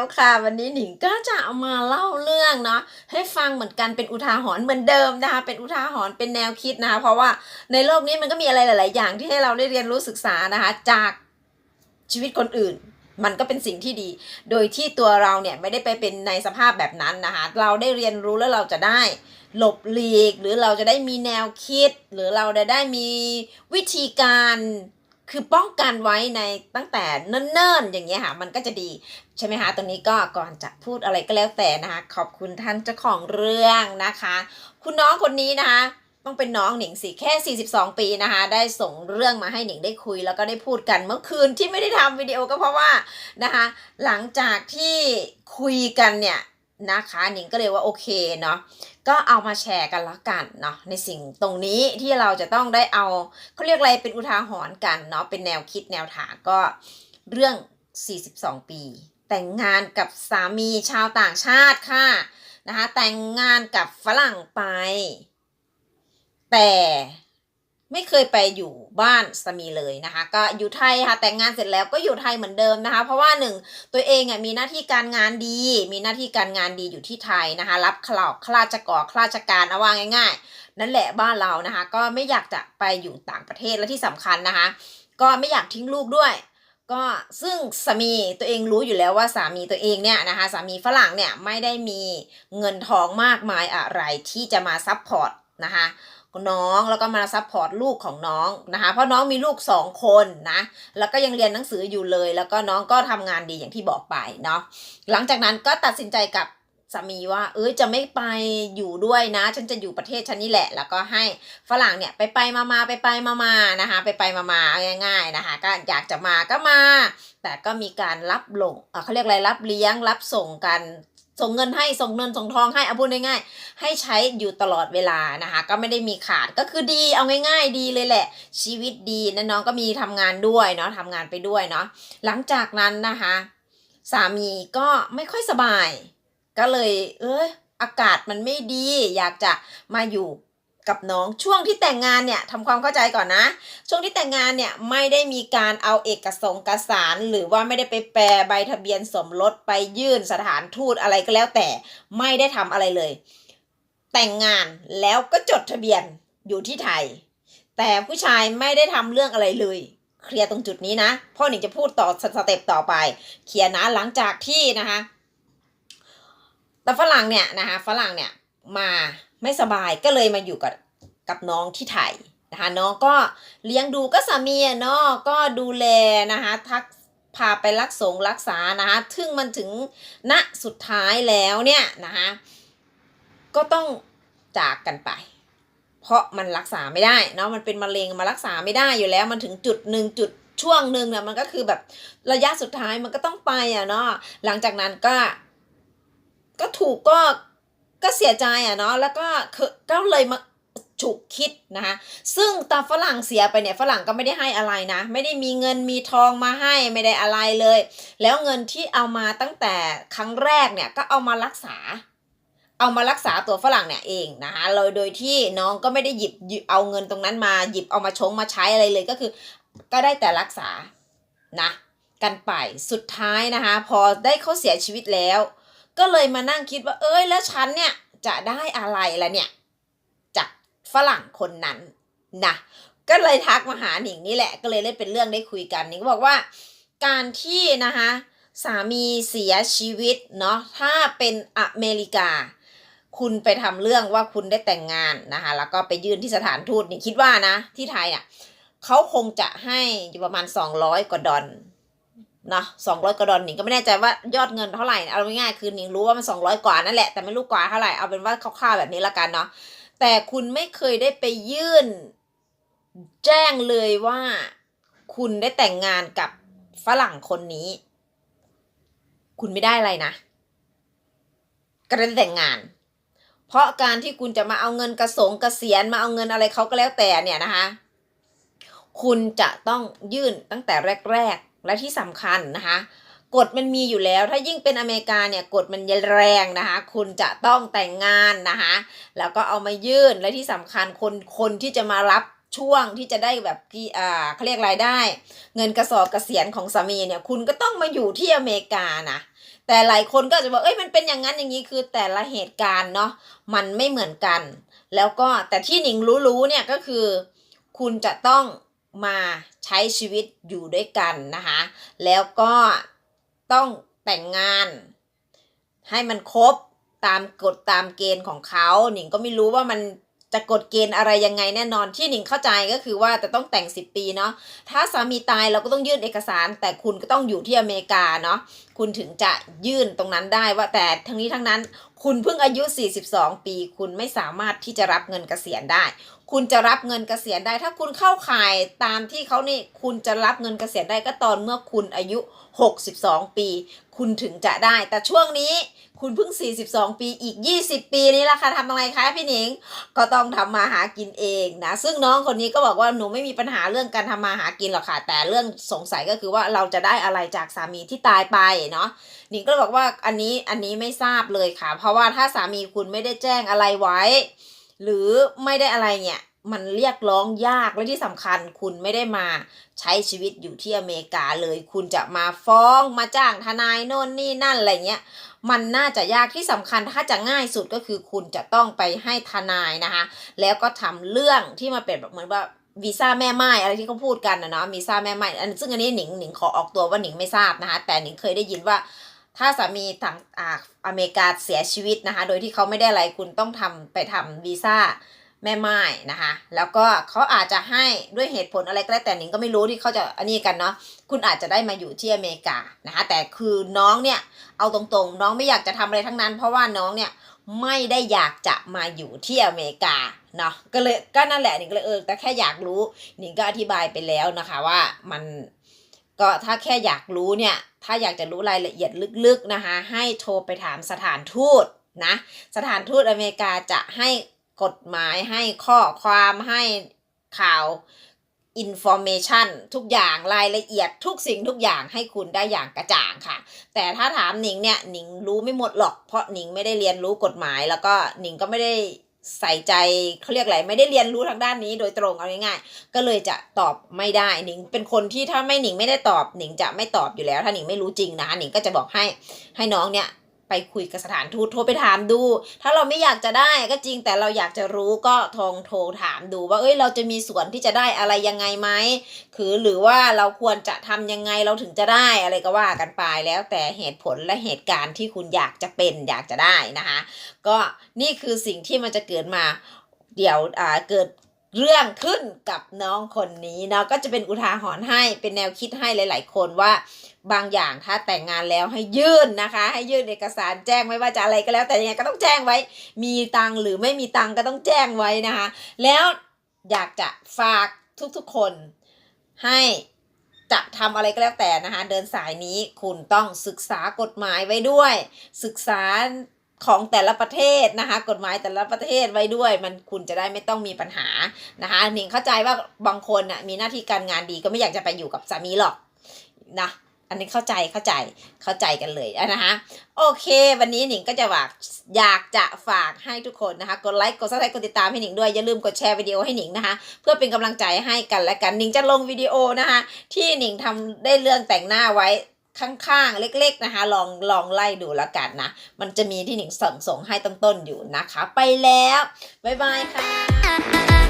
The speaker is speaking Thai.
แล้วค่ะ วันนี้หนิงก็จะเอามาเล่าเรื่องเนาะให้ฟังเหมือนกันเป็นอุทาหรณ์เหมือนเดิมนะคะเป็นอุทาหรณ์เป็นแนวคิดนะคะเพราะว่าในโลกนี้มันก็มีอะไรหลาย ๆ อย่างที่ให้เราได้เรียนรู้ศึกษานะคะจากชีวิตคนอื่นมันก็เป็นสิ่งที่ดี โดยที่ตัวเราเนี่ยไม่ได้ไปเป็นในสภาพแบบนั้นนะคะ เราได้เรียนรู้แล้วเราจะได้หลบหลีก หรือเราจะได้มีแนวคิด หรือเราจะได้มีวิธีการ คือป้องกันไว้ในตั้งแต่เนิ่นๆ อย่างเงี้ยค่ะ มันก็จะดีใช่ไหมคะตรงนี้ก็ก่อนจะพูดอะไรก็แล้วแต่นะคะ ขอบคุณท่านเจ้าของเรื่องนะคะ คุณน้องคนนี้นะคะต้องเป็นน้องหนิงสิแค่ 42 ปีนะคะ ได้ส่งเรื่องมาให้หนิงได้คุย แล้วก็ได้พูดกันเมื่อคืนที่ไม่ได้ทำวิดีโอก็เพราะว่านะคะ หลังจากที่คุยกันเนี่ย นะคะนิงก็เลยว่าโอเคเนาะก็เอามาแชร์กันละกันเนาะในสิ่งตรงนี้ที่เราจะต้องได้เอาเขาเรียกอะไรเป็นอุทาหรณ์กันเนาะเป็นแนวคิดแนวทางก็เรื่อง 42 ปี แต่งงานกับสามีชาวต่างชาติค่ะนะคะแต่งงานกับฝรั่งไป แต่ ไม่เคยไปอยู่บ้านสามีเลยนะคะ ก็อยู่ไทยค่ะแต่งงานเสร็จแล้วก็อยู่ไทยเหมือนเดิมนะคะ เพราะว่าหนึ่งตัวเองอะมีหน้าที่การงานดี มีหน้าที่การงานดีอยู่ที่ไทยนะคะ รับขลอกข้าราชกรข้าราชการเอาว่าง่าย ๆ นั่นแหละบ้านเรานะคะ ก็ไม่อยากจะไปอยู่ต่างประเทศและที่สำคัญนะคะ ก็ไม่อยากทิ้งลูกด้วยก็ซึ่งสามีตัวเองรู้อยู่แล้วว่าสามีตัวเองเนี่ยนะคะสามีฝรั่งเนี่ยไม่ได้มีเงินทองมากมายอะไรที่จะมาซัพพอร์ตนะคะ น้องแล้วก็มาซัพพอร์ตลูกของน้องนะคะเพราะน้องมีลูกสองคนนะแล้วก็ยังเรียนหนังสืออยู่เลย แล้วก็น้องก็ทำงานดีอย่างที่บอกไปเนาะหลังจากนั้นก็ตัดสินใจกับสามีว่าเอ้ยจะไม่ไปอยู่ด้วยนะ ฉันจะอยู่ประเทศฉันนี่แหละ แล้วก็ให้ฝรั่งเนี่ยไปไปมามาไปไปมามานะคะไปไปมามาง่าย ๆนะคะ ก็อยากจะมาก็มา แต่ก็มีการรับลงเเขาเรียกอะไรรับเลี้ยงรับส่งกัน ส่งเงินให้ส่งเงินส่งทองให้เอาพูดง่ายๆให้ใช้อยู่ตลอดเวลานะคะ ก็ไม่ได้มีขาดก็คือดีเอาง่าย ๆ ดีเลยแหละ ชีวิตดีนะน้องก็มีทำงานด้วยเนาะทำงานไปด้วยเนาะหลังจากนั้นนะคะ สามีก็ไม่ค่อยสบาย ก็เลย เอออากาศมันไม่ดี อยากจะมาอยู่ กับน้องช่วงที่แต่งงานเนี่ยทำความเข้าใจก่อนนะ ช่วงที่แต่งงานเนี่ยไม่ได้มีการเอาเอกสงกสาร หรือว่าไม่ได้ไปแปลใบทะเบียนสมรสไปยื่นสถานทูตอะไรก็แล้วแต่ไม่ได้ทำอะไรเลย แต่งงานแล้วก็จดทะเบียนอยู่ที่ไทย แต่ผู้ชายไม่ได้ทำเรื่องอะไรเลยเคลียร์ตรงจุดนี้นะพ่อหนิงจะพูดต่อสเต็ปต่อไป เคลียร์นะหลังจากที่นะคะแต่ฝรั่งเนี่ยนะคะฝรั่งเนี่ย มาไม่สบายก็เลยมาอยู่กับกับน้องที่ไทยนะคะน้องก็เลี้ยงดูก็สามีเนาะก็ดูแลนะคะทักพาไปรักษงรักษานะคะถึงมันถึงณสุดท้ายแล้วเนี่ยนะคะก็ต้องจากกันไป เพราะมันรักษาไม่ได้เนาะมันเป็นมะเร็งมารักษาไม่ได้อยู่แล้ว มันถึงจุดหนึ่งจุดช่วงหนึ่งเนี่ยมันก็คือแบบระยะสุดท้ายมันก็ต้องไปอะเนาะหลังจากนั้นก็ ก็ถูกก็ ก็เสียใจอะเนาะแล้วก็ก็เลยมาฉุกคิดนะคะซึ่งตาฝรั่งเสียไปเนี่ยฝรั่งก็ไม่ได้ให้อะไรนะ ไม่ได้มีเงินมีทองมาให้ไม่ได้อะไรเลย แล้วเงินที่เอามาตั้งแต่ครั้งแรกเนี่ยก็เอามารักษา เอามารักษาตัวฝรั่งเนี่ยเองนะคะเลยโดยที่น้องก็ไม่ได้หยิบเอาเงินตรงนั้นมาหยิบเอามาชงมาใช้อะไรเลยก็คือ ก็ได้แต่รักษานะกันไปสุดท้ายนะคะพอได้เขาเสียชีวิตแล้ว ก็เลยมานั่งคิดว่า เอ้ยแล้วฉันเนี่ยจะได้อะไรละเนี่ย จากฝรั่งคนนั้นนะก็เลยทักมาหาหนิงนี่แหละ ก็เลยได้เป็นเรื่องได้คุยกันหนิงก็บอกว่า การที่นะคะสามีเสียชีวิตเนาะถ้าเป็นอเมริกา คุณไปทำเรื่องว่าคุณได้แต่งงานนะคะแล้วก็ไปยื่นที่สถานทูตนี่คิดว่านะ ที่ไทยเนี่ยเขาคงจะให้อยู่ประมาณ 200 กว่าดอล นะสองร้อยกว่าดอลหนิงก็ไม่แน่ใจว่ายอดเงินเท่าไหร่เอาง่ายๆคือหนิงรู้ว่ามันสองร้อยกว่านั่นแหละแต่ไม่รู้กว่าเท่าไหร่เอาเป็นว่าคร่าวๆแบบนี้ละกันเนาะแต่คุณไม่เคยได้ไปยื่น แจ้งเลยว่า คุณได้แต่งงานกับฝรั่งคนนี้ คุณไม่ได้อะไรนะก็ได้แต่งงาน เพราะการที่คุณจะมาเอาเงินกระสงกระเสียนมาเอาเงินอะไรเขาก็แล้วแต่เนี่ยนะคะ คุณจะต้องยื่นตั้งแต่แรก ๆ และที่สำคัญนะคะกฎมันมีอยู่แล้วถ้ายิ่งเป็นอเมริกาเนี่ยกฎมันแรงนะคะ คุณจะต้องแต่งงานนะคะแล้วก็เอามายื่นและที่สำคัญคนคนที่จะมารับช่วงที่จะได้แบบที่อ่าเขาเรียกรายได้ เงินกระสอบกเกษียณของสามีเนี่ยคุณก็ต้องมาอยู่ที่อเมริกานะแต่หลายคนก็จจะบอกเอ้ยมันเป็นอย่างนั้นอย่างนี้คือแต่ละเหตุการณ์เนาะมันไม่เหมือนกัน แล้วก็แต่ที่หนิงรู้ๆเนี่ยก็คือ คุณจะต้อง มาใช้ชีวิตอยู่ด้วยกันนะคะ แล้วก็ต้องแต่งงานให้มันครบตามกฎตามเกณฑ์ของเขาหนิงก็ไม่รู้ว่ามันจะกฎเกณฑ์อะไรยังไงแน่นอนที่หนิงเข้าใจก็คือว่าจะต้องแต่ง 10 ปีเนาะถ้าสามีตายเราก็ต้องยื่นเอกสาร แต่คุณก็ต้องอยู่ที่อเมริกาเนาะคุณถึงจะยื่นตรงนั้นได้ว่าแต่ทั้งนี้ทั้งนั้น คุณเพิ่งอายุ 42 ปี คุณไม่สามารถที่จะรับเงินเกษียณได้ คุณจะรับเงินเกษียณได้ ถ้าคุณเข้าข่ายตามที่เขานี่ คุณจะรับเงินเกษียณได้ก็ตอนเมื่อคุณอายุ 62 ปี คุณถึงจะได้ แต่ช่วงนี้คุณเพิ่ง 42 ปี อีก 20 ปีนี้ละค่ะทำอะไรคะพี่หนิง ก็ต้องทำมาหากินเองนะ ซึ่งน้องคนนี้ก็บอกว่าหนูไม่มีปัญหาเรื่องการทำมาหากินหรอกค่ะ แต่เรื่องสงสัยก็คือว่าเราจะได้อะไรจากสามีที่ตายไปเนาะ หนิงก็บอกว่าอันนี้อันนี้ไม่ทราบเลยค่ะ เพราะราะว่าถ้าสามีคุณไม่ได้แจ้งอะไรไว้ หรือไม่ได้อะไรเนี่ยมันเรียกร้องยากและที่สำคัญคุณไม่ได้มาใช้ชีวิตอยู่ที่อเมริกาเลย คุณจะมาฟ้องมาจ้างทนายโน่นนี่นั่นอะไรเงี้ยมันน่าจะยากที่สำคัญถ้าจะง่ายสุดก็คือคุณจะต้องไปให้ทนายนะคะ แล้วก็ทำเรื่องที่มาเป็นแบบเหมือนว่าวีซ่าแม่ไม้อะไรที่เขาพูดกันนะเนาะวีซ่าแม่ไม้อันซึ่งอันนี้หนิงหนิงขอออกตัวว่าหนิงไม่ทราบนะคะแต่หนิงเคยได้ยินว่า ถ้าสามีทางอ่าอเมริกาเสียชีวิตนะคะ โดยที่เขาไม่ได้อะไรคุณต้องทำไปทำวีซ่าแม่ไม้นะคะ แล้วก็เขาอาจจะให้ด้วยเหตุผลอะไรก็แล้วแต่หนิงก็ไม่รู้ที่เขาจะอันนี้กันเนาะคุณอาจจะได้มาอยู่ที่อเมริกานะคะแต่คือน้องเนี่ยเอาตรงๆ น้องไม่อยากจะทำอะไรทั้งนั้น เพราะว่าน้องเนี่ยไม่ได้อยากจะมาอยู่ที่อเมริกาเนาะก็เลยก็นั่นแหละหนิงก็เลยเออแต่แค่อยากรู้หนิงก็อธิบายไปแล้วนะคะว่ามัน ก็ถ้าแค่อยากรู้เนี่ย ถ้าอยากจะรู้รายละเอียดลึกๆนะคะ ให้โทรไปถามสถานทูตนะ สถานทูตอเมริกาจะให้กฎหมายให้ข้อความให้ข่าว information ทุกอย่างรายละเอียดทุกสิ่งทุกอย่างให้คุณได้อย่างกระจ่างค่ะ แต่ถ้าถามหนิงเนี่ยหนิงรู้ไม่หมดหรอก เพราะหนิงไม่ได้เรียนรู้กฎหมายแล้วก็หนิงก็ไม่ได้ ใส่ใจเขาเรียกอะไรไม่ได้เรียนรู้ทางด้านนี้โดยตรงเอาง่ายๆก็เลยจะตอบไม่ได้หนิงเป็นคนที่ถ้าไม่หนิงไม่ได้ตอบหนิงจะไม่ตอบอยู่แล้ว ถ้าหนิงไม่รู้จริงนะหนิงก็จะบอกให้ให้น้องเนี่ย ไปคุยกับสถานทูตโทรไปถามดู ถ้าเราไม่อยากจะได้ก็จริงแต่เราอยากจะรู้ก็ทองโทรถามดู ว่าเอ้ยเราจะมีส่วนที่จะได้อะไรยังไงไหมคือหรือว่าเราควรจะทำยังไงเราถึงจะได้อะไรก็ว่ากันไปแล้วแต่เหตุผลและเหตุการณ์ที่คุณอยากจะเป็นอยากจะได้นะคะ ก็นี่คือสิ่งที่มันจะเกิดมาเดี๋ยวอ่าเกิด เรื่องขึ้นกับน้องคนนี้เนาะก็จะเป็นอุทาหรณ์ให้เป็นแนวคิดให้หลาย ๆ คนว่าบางอย่างถ้าแต่งงานแล้วให้ยื่นนะคะ ให้ยื่นเอกสารแจ้งไว้ว่าจะอะไรก็แล้วแต่ยังไงก็ต้องแจ้งไว้ มีตังหรือไม่มีตังก็ต้องแจ้งไว้นะคะ แล้วอยากจะฝากทุกๆคนให้จะทำอะไรก็แล้วแต่นะคะ เดินสายนี้คุณต้องศึกษากฎหมายไว้ด้วย ศึกษา ของแต่ละประเทศนะคะ กฎหมายแต่ละประเทศไว้ด้วย มันคุณจะได้ไม่ต้องมีปัญหานะคะหนิงเข้าใจว่าบางคนน่ะมีหน้าที่การงานดีก็ไม่อยากจะไปอยู่กับสามีหรอกนะอันนี้เข้าใจเข้าใจเข้าใจกันเลยนะคะโอเค วันนี้หนิงก็จะฝากอยากจะฝากให้ทุกคนนะคะกดไลค์กดซับสไครต์กดติดตามให้หนิงด้วยอย่าลืมกดแชร์วิดีโอให้หนิงนะคะ เพื่อเป็นกำลังใจให้กันและกันหนิงจะลงวิดีโอนะคะที่หนิงทำได้เรื่องแต่งหน้าไว้ ข้างๆ เล็ก ๆ นะคะ ลองลองไล่ดูแล้วกันนะ มันจะมีที่หนิงส่งส่งให้ต้นๆอยู่นะคะ ไปแล้ว บ๊ายบายค่ะ